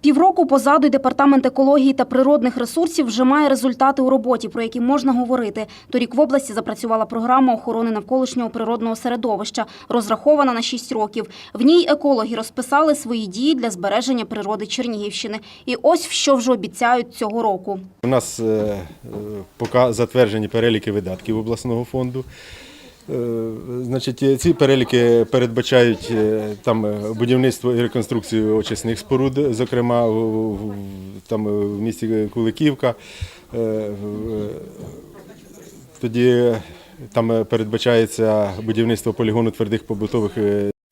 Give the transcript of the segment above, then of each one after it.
Півроку позаду й департамент екології та природних ресурсів вже має результати у роботі, про які можна говорити. Торік в області запрацювала програма охорони навколишнього природного середовища, розрахована на 6 років. В ній екологи розписали свої дії для збереження природи Чернігівщини. І ось що вже обіцяють цього року. У нас е, е, поки затверджені переліки видатків обласного фонду. Е, Значить, е, ці переліки передбачають е, там будівництво і реконструкцію очисних споруд, зокрема там в місті Куликівка. Тоді там передбачається будівництво полігону твердих побутових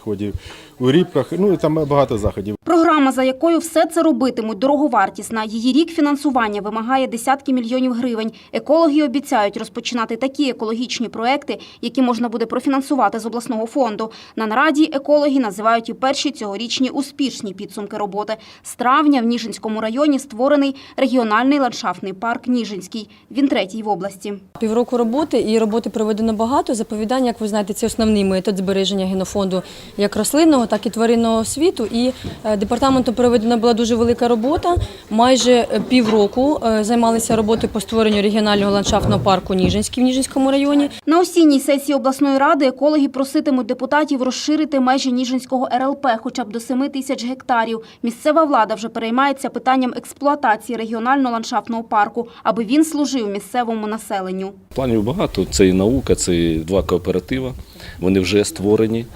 відходів у Рібках. Ну і там багато заходів. Програма, за якою все це робитимуть, дороговартісна. Її рік фінансування вимагає десятки мільйонів гривень. Екологи обіцяють розпочинати такі екологічні проекти, які можна буде профінансувати з обласного фонду. На нараді екологи називають і перші цьогорічні успішні підсумки роботи. З травня в Ніжинському районі створений регіональний ландшафтний парк Ніжинський. Він третій в області. Півроку роботи і роботи проведено багато. Заповідання, як ви знаєте, це основний метод збереження генофонду як рослинного, так і тваринного світу. І е, департаментом проведена була дуже велика робота. Майже е, півроку е, займалися роботою по створенню регіонального ландшафтного парку Ніжинський в Ніжинському районі. На осінній сесії обласної ради екологи проситимуть депутатів розширити межі Ніжинського РЛП хоча б до 7 тисяч гектарів. Місцева влада вже переймається питанням експлуатації регіонального ландшафтного парку, аби він служив місцевому населенню. Планів багато. Це і наука, це і два кооператива. Вони вже створені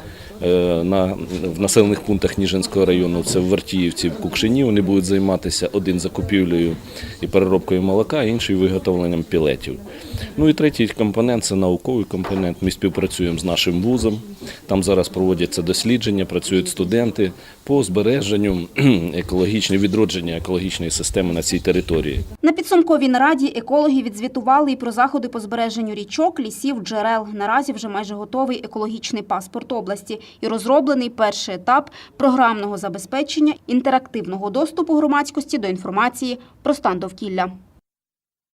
на, в населених пунктах Ніжинського району. Це в Вартіївці, в Кукшині. Вони будуть займатися один закупівлею і переробкою молока, інший виготовленням пілетів. Ну і третій компонент це науковий компонент. Ми співпрацюємо з нашим вузом. Там зараз проводяться дослідження, працюють студенти по збереженню екологічної відродження екологічної системи на цій території. На підсумковій нараді екологи відзвітували і про заходи по збереженню річок, лісів, джерел. Наразі вже майже готовий екологічний паспорт області і розроблений перший етап програмного забезпечення інтерактивного доступу громадськості до інформації про стан довкілля.